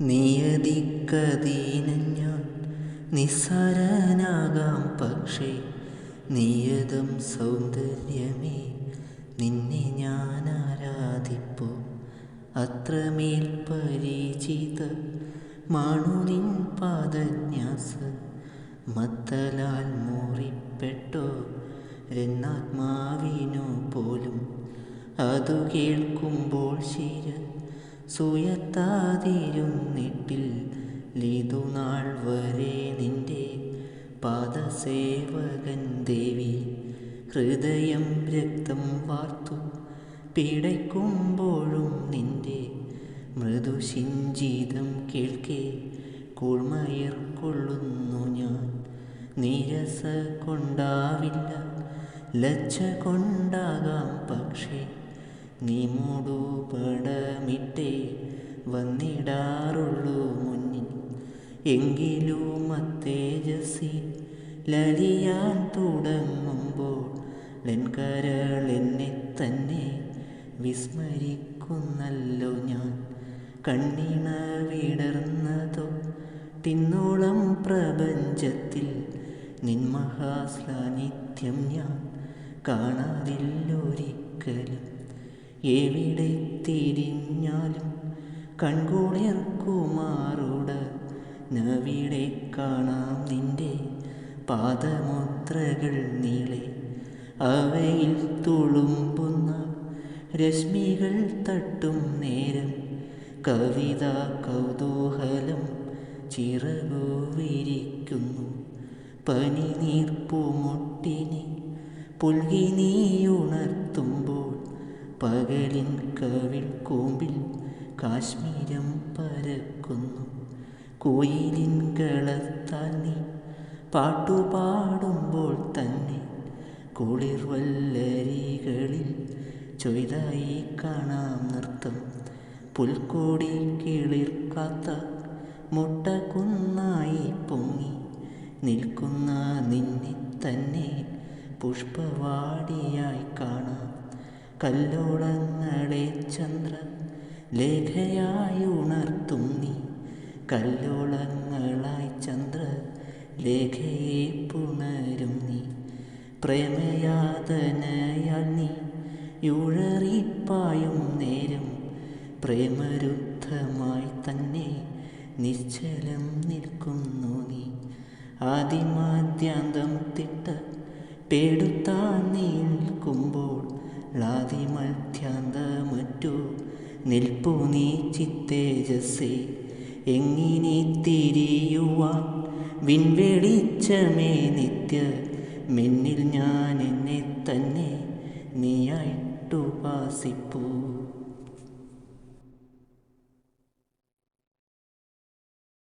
നിയതിക്കധീനം ഞാൻ നിസ്സാരനാകാം പക്ഷേ നിയതം സൗന്ദര്യമേ നിന്നെ ഞാൻ ആരാധിപ്പു അത്രമേൽ പരിചിത മാണു നിൻ പാദന്യാസ മത്തലാൽ മൂറിപ്പെട്ടോ? എന്നാത്മാവിനു പോലും അതു കേൾക്കുമ്പോൾ ശിര സുയത്താതിരുന്നിട്ടിൽ ലീതുനാൾ വരെ നിന്റെ പാദസേവകൻ ദേവി. ഹൃദയം രക്തം വാർത്തു പിടയ്ക്കുമ്പോഴും നിന്റെ മൃദുശിഞ്ചിതം കേൾക്കെ. കൂഴ്മയർ കൊള്ളുന്നു ഞാൻ. നീരസ കൊണ്ടാവില്ല. ലജ്ജ കൊണ്ടാകാം പക്ഷേ നീ മൂടുപടമിട്ടേ വന്നിടാറുള്ളൂ മുന്നിൽ. എങ്കിലും അത്തേജസി ലലിയാൻ തുടങ്ങുമ്പോൾ ലെൻകരൾ എന്നെ തന്നെ വിസ്മരിക്കുന്നല്ലോ ഞാൻ. കണ്ണിണ വിടർന്നതോ തിന്നോളം പ്രപഞ്ചത്തിൽ നിന്മഹാസ്ലാനിത്യം ഞാൻ കാണാതില്ലൊരിക്കലും. എവിടെ തിരിഞ്ഞാലും കൺകുളിർക്കുമാറോട് നവിടെ കാണാം നിന്റെ പാദമുദ്രകൾ നീളെ. അവയിൽ തുളുമ്പുന്ന രശ്മികൾ തട്ടും നേരം. കവിത കൗതൂഹലം ചിറകുവിരിക്കുന്നു പനി നീർപ്പുമുട്ടിനെ ഉണർത്തും നീയുണർത്തുമ്പോൾ പകലിൻ കവിൾ കൂമ്പിൽ കാശ്മീരം പരക്കുന്നു. കോയിലിൻ കളത്താൽ നീ പാട്ടുപാടുമ്പോൾ തന്നെ കുളിർവല്ലരികളിൽ ചൊയ്തായി കാണാം നൃത്തം. പുൽക്കോടി കിളിർക്കാത്ത മുട്ട കുന്നായി പൊങ്ങി നിൽക്കുന്ന നിന്നെ തന്നെ പുഷ്പവാടിയായി കാണാം. കല്ലോളങ്ങളെ ചന്ദ്ര ലേഖയായി ഉണർത്തും നീ. കല്ലോളങ്ങളായി ചന്ദ്ര ലേഖയെ പുണരും നീ. പ്രേമയാതനയാൽ നീ യുഴറിപ്പായും നേരം. പ്രേമരുദ്ധമായി തന്നെ നിശ്ചലം നിൽക്കുന്നു നീ. ആദിമാദ്യാന്തം തിട്ട പേടുത്താൻ നിൽക്കുമ്പോൾ ലാതിമധ്യാന്തമറ്റു നിൽപ്പു നീ ചിത്തേജസ്സേ. എങ്ങിനെ തിരിയുവാൻ വിൻവെളിച്ചമേ നിത്യ. മിന്നിൽ ഞാൻ എന്നെ തന്നെ നീയായിട്ടുപാസിപ്പൂ.